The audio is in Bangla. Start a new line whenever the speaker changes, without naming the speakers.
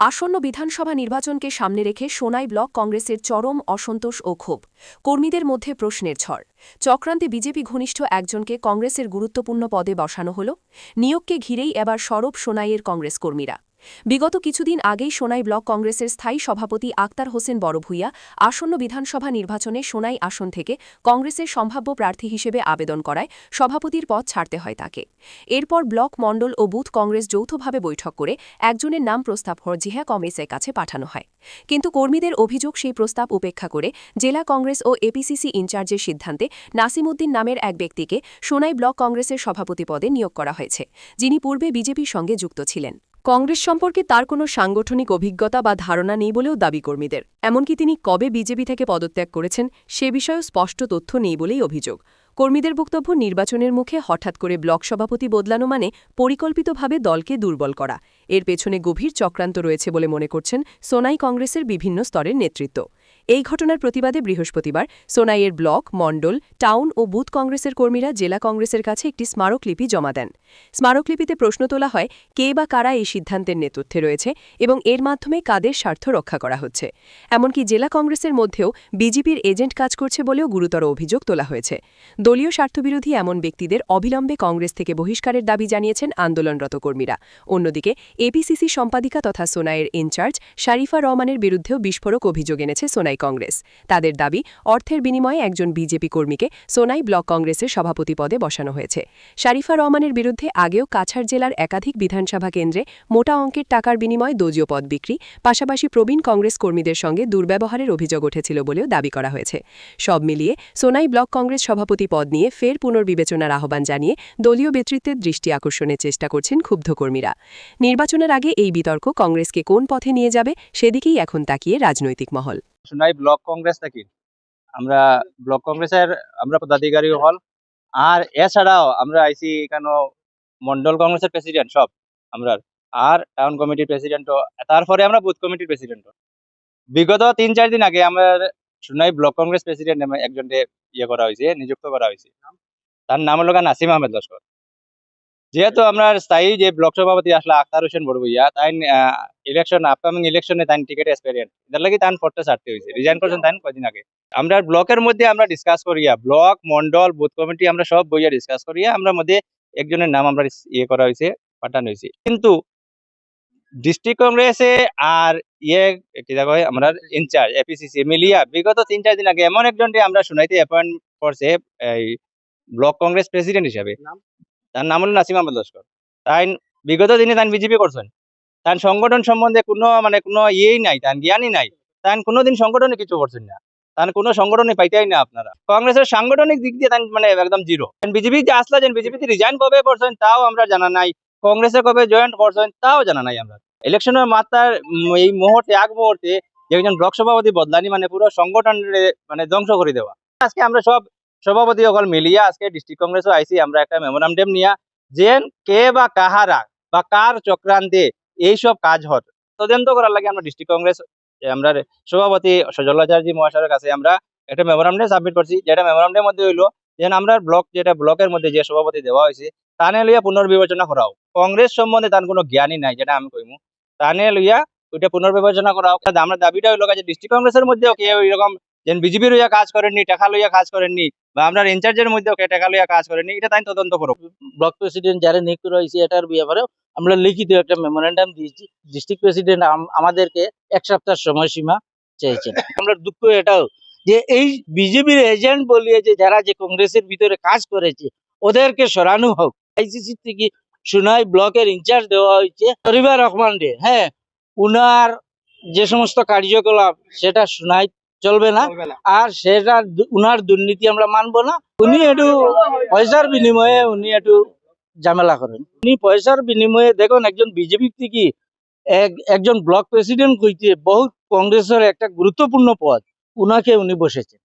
আসন্ন বিধানসভা নির্বাচনকে সামনে রেখে সোনাই ব্লক কংগ্রেসের চরম অসন্তোষ ও ক্ষোভ। কর্মীদের মধ্যে প্রশ্নের ঝড়। চক্রান্তে বিজেপি ঘনিষ্ঠ একজনকে কংগ্রেসের গুরুত্বপূর্ণ পদে বসানো হল। নিয়োগকে ঘিরেই এবার সরব সোনাইয়ের কংগ্রেস কর্মীরা। বিগত কিছুদিন আগেই সোনাই ব্লক কংগ্রেসের স্থায়ী সভাপতি আক্তার হোসেন বড়ভূইয়া আসন্ন বিধানসভা নির্বাচনে সোনাই আসন থেকে কংগ্রেসের সম্ভাব্য প্রার্থী হিসেবে আবেদন করায় সভাপতির পদ ছাড়তে হয় তাকে। এরপর ব্লক মণ্ডল ও বুথ কংগ্রেস যৌথভাবে বৈঠক করে একজনের নাম প্রস্তাব জিহা কংগ্রেসের কাছে পাঠানো হয়। কিন্তু কর্মীদের অভিযোগ সেই প্রস্তাব উপেক্ষা করে জেলা কংগ্রেস ও এপিসিসি ইনচার্জের সিদ্ধান্তে নাসিমউদ্দিন নামের এক ব্যক্তিকে সোনাই ব্লক কংগ্রেসের সভাপতি পদে নিয়োগ করা হয়েছে, যিনি পূর্বে বিজেপির সঙ্গে যুক্ত ছিলেন। কংগ্রেস সম্পর্কে তার কোনো সাংগঠনিক অভিজ্ঞতা বা ধারণা নেই বলেও দাবি কর্মীদের। এমনকি তিনি কবে বিজেপি থেকে পদত্যাগ করেছেন, সে বিষয়েও স্পষ্ট তথ্য নেই বলেই অভিযোগ। কর্মীদের বক্তব্য নির্বাচনের মুখে হঠাৎ করে ব্লক সভাপতি বদলানো মানে পরিকল্পিতভাবে দলকে দুর্বল করা। এর পেছনে গভীর চক্রান্ত রয়েছে বলে মনে করছেন সোনাই কংগ্রেসের বিভিন্ন স্তরের নেতৃত্ব। এই ঘটনার প্রতিবাদে বৃহস্পতিবার সোনাইয়ের ব্লক, মণ্ডল, টাউন ও বুথ কংগ্রেসের কর্মীরা জেলা কংগ্রেসের কাছে একটি স্মারকলিপি জমা দেন। স্মারকলিপিতে প্রশ্ন তোলা হয়, কে বা কারা এই সিদ্ধান্তের নেতৃত্বে রয়েছে এবং এর মাধ্যমে কাদের স্বার্থ রক্ষা করা হচ্ছে। এমনকি জেলা কংগ্রেসের মধ্যেও বিজেপির এজেন্ট কাজ করছে বলেও গুরুতর অভিযোগ তোলা হয়েছে। দলীয় স্বার্থবিরোধী এমন ব্যক্তিদের অবিলম্বে কংগ্রেস থেকে বহিষ্কারের দাবি জানিয়েছেন আন্দোলনরত কর্মীরা। অন্যদিকে এপিসিসি সম্পাদিকা তথা সোনাইয়ের ইনচার্জ শারিফা রহমানের বিরুদ্ধেও বিস্ফোরক অভিযোগ এনেছে সোনাই কংগ্রেস। তাদের দাবি, অর্থের বিনিময়ে একজন বিজেপি কর্মীকে সোনাই ব্লক কংগ্রেসের সভাপতি পদে বসানো হয়েছে। শারিফা রহমানের বিরুদ্ধে আগেও কাছাড় জেলার একাধিক বিধানসভা কেন্দ্রে মোটা অঙ্কের টাকার বিনিময়ে দলীয় পদ বিক্রি, পাশাপাশি প্রবীণ কংগ্রেস কর্মীদের সঙ্গে দুর্ব্যবহারের অভিযোগ উঠেছিল বলেও দাবি করা হয়েছে। সব মিলিয়ে সোনাই ব্লক কংগ্রেস সভাপতি পদ নিয়ে ফের পুনর্বিবেচনার আহ্বান জানিয়ে দলীয় নেতৃত্বের দৃষ্টি আকর্ষণের চেষ্টা করছেন ক্ষুব্ধ কর্মীরা। নির্বাচনের আগে এই বিতর্ক কংগ্রেসকে কোন পথে নিয়ে যাবে সেদিকেই এখন তাকিয়ে রাজনৈতিক মহল।
সোনাই ব্লক কংগ্রেস থেকে। আমরা ব্লক কংগ্রেসের, আমরা পদাধিকারী হল। আর এছাড়াও আমরা আইসি এখানে মন্ডল কংগ্রেসের প্রেসিডেন্ট সব আমরা আর টাউন কমিটির প্রেসিডেন্টও, তারপরে আমরা বুথ কমিটির প্রেসিডেন্টও। বিগত তিন চার দিন আগে আমার সোনাই ব্লক কংগ্রেস প্রেসিডেন্ট একজনকে ইয়ে করা হয়েছে, নিযুক্ত করা হয়েছে। তার নাম হলো নাসিম আহমেদ লস্কর। যেহেতু আমরা স্থায়ী যে ব্লক সভাপতি আসলে, আখতার হোসেন বড়বইয়া তাই ইলেকশন আপকামিং ইলেকশনে তাই টিকিট এক্সপেরিয়েন্ট এটার লাগি তান পড়তে ছাড়তে হয়েছে রিজাইন করছেন তাই কদিন আগে। আমরা ব্লকের মধ্যে আমরা ডিসকাস করিয়া ব্লক মন্ডল বুথ কমিটি আমরা সব বইয়া ডিসকাস করিয়া আমরা মধ্যে একজনের নাম আমরা ইয়ে করা হয়েছে পাঠানো হয়েছে কিন্তু ডিস্ট্রিক্ট কংগ্রেসে আর ইয়ে কি দেখা আমরা ইনচার্জ এপিসিসি মিলিয়া বিগত তিন চার দিন আগে এমন একজনকে আমরা শুনাইতে অ্যাপয়েন্ট করছে এই ব্লক কংগ্রেস প্রেসিডেন্ট হিসাবে। তার নাম হলো নাসিম আহমেদ লস্কর। তাই বিগত দিনে তাই বিজেপি করছেন। তার সংগঠন সম্বন্ধে কোনো মানে কোনো ইয়েই নাই তার জ্ঞানই নাই। তাই কোনোদিন সংগঠনে কিছু করছেন না। তার কোনো সংগঠনে পাইতেই না আপনারা। কংগ্রেসের সাংগঠনিক দিক দিয়ে মানে একদম জিরো। বিজেপি যে আসলা, যেন বিজেপিতে রিজাইন কবে করছেন, তাও আমরা জানা নাই। কংগ্রেসে কবে জয়েন্ট করছেন, তাও জানা নাই আমরা। ইলেকশনের মাত্রার এই মুহূর্তে এক মুহূর্তে একজন ব্লক সভাপতি বদলানি মানে পুরো সংগঠনের মানে ধ্বংস করে দেওয়া। আজকে আমরা সব সভাপতি সকল মিলিয়া, আজকে ডিস্ট্রিক্ট কংগ্রেসও আইসি, আমরা একটা মেমোরান্ডাম নিয়া যে কে বা কাহারা বা কার চক্রান্তে এইসব কাজ হত। তদন্ত করার লাগে আমরা ডিস্ট্রিক্ট কংগ্রেস আমরা সভাপতি সজলাচার্য মহাশয়ের কাছে আমরা একটা মেমোরান্ডাম সাবমিট করছি। যেটা মেমোরান্ডামের মধ্যে হইল যে আমরা ব্লক, যেটা ব্লকের মধ্যে যে সভাপতি দেওয়া হয়েছে, তানে লইয়া পুনর্বিবেচনা করাও। কংগ্রেস সম্বন্ধে তার কোনো জ্ঞানই নাই, যেটা আমি কইমু। তানে লইয়া ওইটা পুনর্বিবেচনা করাও। আমরা দাবিটা হইল যে ডিস্ট্রিক্ট কংগ্রেসের মধ্যেও কেউ এরকম যেন বিজেপি লইয়া কাজ করেননি, টাকা লইয়া কাজ করেননি, বা আমরা ইনচার্জের মধ্যেও কে টাকা লইয়া কাজ করেননি, এটা তাই তদন্ত করো।
ব্লক প্রেসিডেন্ট যারা নিযুক্ত রয়েছে, এটার ব্যাপারে আমরা লিখিত একটা মেমোরেন্ডাম দিয়েছি। ডিস্ট্রিক্ট প্রেসিডেন্ট আমাদেরকে এক সপ্তাহ সময়সীমা চেয়েছেন। আমরা দুঃখ এটাও যে এই বিজেপির এজেন্ট বলিয়ে যে যারা যে কংগ্রেসের ভিতরে কাজ করেছে, ওদেরকে সরানো হোক। আইসিসি থেকে সুনাই ব্লকের ইনচার্জ দেওয়া হয়েছে শরীফা রহমান রে হ্যাঁ উনার যে সমস্ত কার্যকলাপ, সেটা সুনাই চলবে না। আর সেটা উনার দুর্নীতি আমরা মানবো না। উনি একটু পয়সার বিনিময়ে উনি একটু ঝামেলা করেন। উনি পয়সার বিনিময়ে দেখুন একজন বিজেপি থেকে এক- একজন ব্লক প্রেসিডেন্ট কইতে বহুত কংগ্রেসের একটা গুরুত্বপূর্ণ পদ। উনাকে উনি বসেছেন।